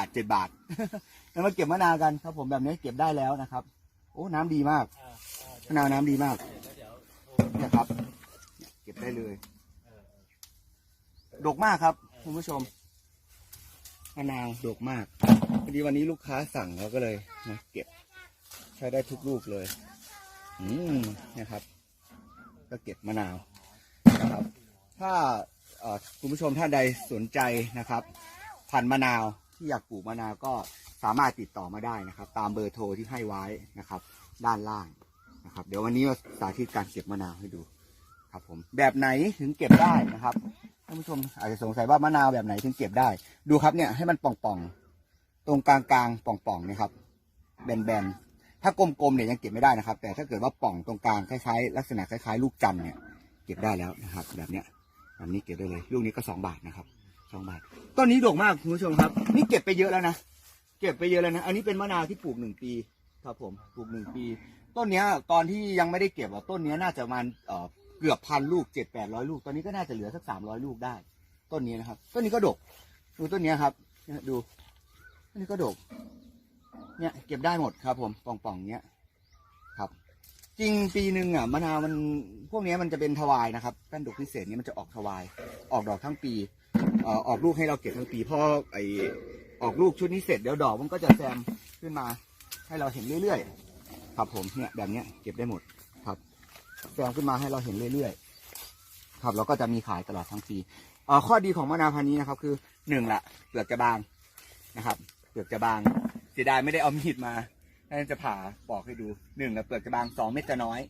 บาทเจ็ดบาทแล้วมาเก็บมะนาวกันครับ ผมแบบนี้เก็บได้แล้วนะครับ โอ้น้ำดีมากอ่าอ่ามะนาวน้ำดีมากเดี๋ยวเดี๋ยวโทรเนี่ยครับเนี่ยเก็บได้เลยเออเออดกมากครับคุณผู้ชมมะนาวดกมากพอดีวันนี้ลูกค้าสั่งเราก็เลยนะเก็บใช้ได้ทุกลูกเลย อืมเนะครับ ก็เก็บมะนาวนะครับ ถ้าเอ่อคุณผู้ชมท่านใดสนใจนะครับพันธุ์มะนาว ที่อยากปลูกมะนาวก็สามารถติดต่อมาได้นะครับ ตามเบอร์โทรที่ให้ไว้นะครับ ด้านล่างนะครับ เดี๋ยววันนี้เราสาธิตการเก็บมะนาวให้ดูครับผมแบบไหนถึงเก็บได้นะครับท่านผู้ชมอาจจะสงสัยว่ามะนาวแบบไหนถึงเก็บได้ ดูครับเนี่ยให้มันป่องๆ ตรงกลางๆป่องๆนี่ยครับแบนๆถ้ากลมๆเนี่ยยังเก็บไม่ได้นะครับ แต่ถ้าเกิดว่าป่องตรงกลางคล้ายๆลักษณะคล้ายๆ ลูกจันเนี่ยเก็บได้แล้วนะครับ แบบเนี้ยแบบนี้เก็บได้เลย ลูกนี้ก็สองบาทนะครับ สองบาทต้นนี้ดกมากคุณผู้ชมครับ นี่เก็บไปเยอะแล้วนะเก็บไปเยอะแล้วนะ อันนี้เป็นมะนาวที่ปลูกหนึ่งปี ครับผมปลูกหนึ่งปี ต้นเนี้ยตอนที่ยังไม่ได้เก็บอะต้นเนี้ยน่าจะมาณเอ่อเกือบพันลูกเจ็ดแปดร้อยลูกตอนนี้ก็น่าจะเหลือสักสามร้อยลูกได้ ต้นนี้นะครับ ต้นนี้ก็ดก ดูต้นเนี้ยครับดูต้นนี้ก็ดก เนี่ยเก็บได้หมดครับ ผมป่องๆเนี้ยครับจริงปีหนึ่งอะมะนาวมันพวกเนี้ยมันจะเป็นทวายนะครับแป้นดกพิเศษนี้มันจะออกทวาย ออกดอกทั้งปี เอ่อออกลูกให้เราเก็บทั้งปีพอไอออกลูกชุดนี้เสร็จเดี๋ยวดอกมันก็จะแซมขึ้นมาให้เราเห็นเรื่อยๆ ครับผมเนี่ยแบบเนี้ยเก็บได้หมดครับแซมขึ้นมาให้เราเห็นเรื่อยๆ ครับเราก็จะมีขายตลอดทั้งปีเอ่อข้อดีของมะนาวพันธุ์นี้นะครับ คือหนึ่งละเปลือกจะบางนะครับ เปลือกจะบางเสียดายไม่ได้เอามีดมาน่าจะผ่าปอกให้ดูหนึ่งละเปลือกจะบางสองเม็ดจะน้อย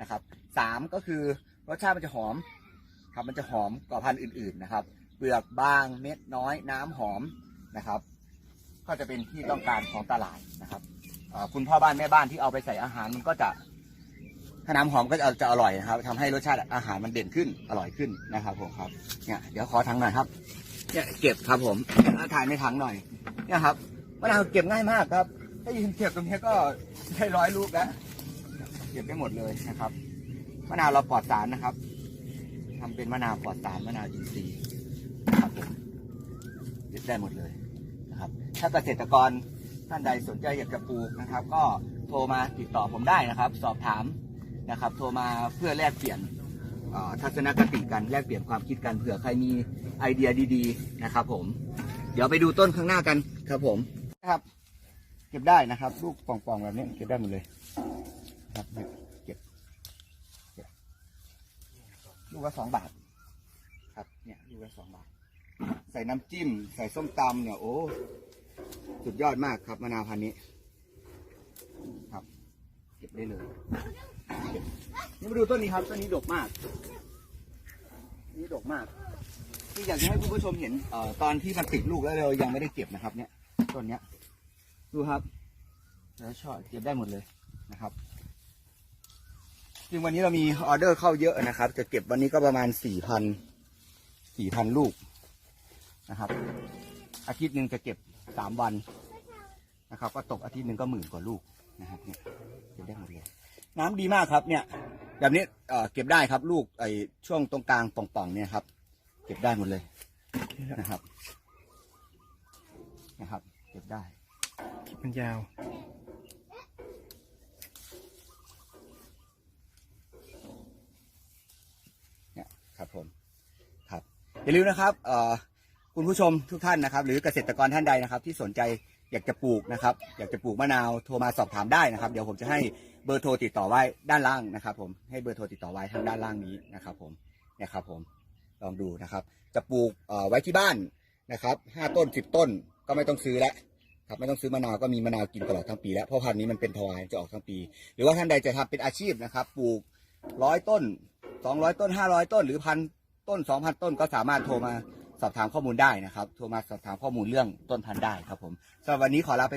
นะครับสามก็คือรสชาติมันจะหอมครับมันจะหอมกว่าพันธุ์อื่นๆนะครับ เปลือกบางเม็ดน้อยน้ำหอมนะครับ ก็จะเป็นที่ต้องการของตลาดนะครับคุณพ่อบ้านแม่บ้านที่เอาไปใส่อาหารมันก็จะถ้าน้ำหอมก็จะจะอร่อยนะครับทำให้รสชาติอาหารมันเด่นขึ้นอร่อยขึ้นนะครับผมครับเนี่ยเดี๋ยวขอถังหน่อยครับเนี่ยเก็บครับผมถ่ายในถังหน่อยเนี่ยครับมะนาวเก็บง่ายมากครับถ้ายืนเก็บตรงนี้ก็ได้ร้อยลูกแล้วเก็บได้หมดเลยนะครับมะนาวเราปลอดสารนะครับทำเป็นมะนาวปลอดสารมะนาวอินทรีย์นะครับผมเก็บ ได้หมดเลยนะครับ ถ้าเกษตรกรท่านใดสนใจอยากจะปลูกนะครับ ก็โทรมาติดต่อผมได้นะครับ สอบถามนะครับ โทรมาเพื่อแลกเปลี่ยนทัศนคติกันแลกเปลี่ยนความคิดกันเผื่อใครมีไอเดียดี ๆนะครับ ผม เดี๋ยวไปดูต้นข้างหน้ากันครับผมนะครับเก็บได้นะครับ ลูกป่องๆแบบนี้เก็บได้หมดเลยครับเก็บเก็บลูกละสองบาท ครับเนี่ยลูกละสองบาท ใส่น้ำจิ้ม ใส่ส้มตำเนี่ยโอ้สุดยอดมากครับมะนาวพันนี้ ครับ เก็บได้เลยนี่มาดูต้นนี้ครับต้นนี้ดกมาก นี่ดกมาก ที่อยากจะให้คุณผู้ชมเห็นเอ่อตอนที่มันติดลูกแล้วเรายังไม่ได้เก็บนะครับ เนี่ยต้นเนี้ย ดูครับ แล้วชอเก็บได้หมดเลยนะครับจริงวันนี้เรามีออเดอร์เข้าเยอะนะครับ จะเก็บวันนี้ก็ประมาณสี่พันสี่พันลูก นะครับ อาทิตย์หนึ่งจะเก็บสามวันนะครับ ก็ตกอาทิตย์หนึ่งก็หมื่นกว่าลูกนะครับเนี่ยเก็บได้หมดเลยน้ำดีมากครับเนี่ย แบบนี้เอ่อเก็บได้ครับลูกไอ้ช่วงตรงกลางป่องๆเนี่ยครับ เก็บได้หมดเลยนะครับนะครับ เก็บได้มันยาวครับผมครับอย่าลืมนะครับเอ่อ คุณผู้ชมทุกท่านนะครับ หรือเกษตรกรท่านใดนะครับ ที่สนใจอยากจะปลูกนะครับ อยากจะปลูกมะนาวโทรมาสอบถามได้นะครับ เดี๋ยวผมจะให้เบอร์โทรติดต่อไว้ด้านล่างนะครับ ผมให้เบอร์โทรติดต่อไว้ทางด้านล่างนี้นะครับ ผมเนี่ยครับ ผมลองดูนะครับ จะปลูกเอ่อไว้ที่บ้านนะครับห้าต้นสิบต้นก็ไม่ต้องซื้อแล้วครับไม่ต้องซื้อมะนาวก็มีมะนาวกินตลอดทั้งปีแล้วเพราะพันธุ์นี้มันเป็นทวายจะออกทั้งปี หรือว่าท่านใดจะทำเป็นอาชีพนะครับ ปลูกร้อยต้นสองร้อยต้นห้าร้อยต้น หรือพันต้น2,000ต้นก็สามารถโทรมา สอบถามข้อมูลได้นะครับโทรมาสอบถามข้อมูลเรื่องต้นพันธุ์ได้ครับผมสำหรับวันนี้ขอลาไป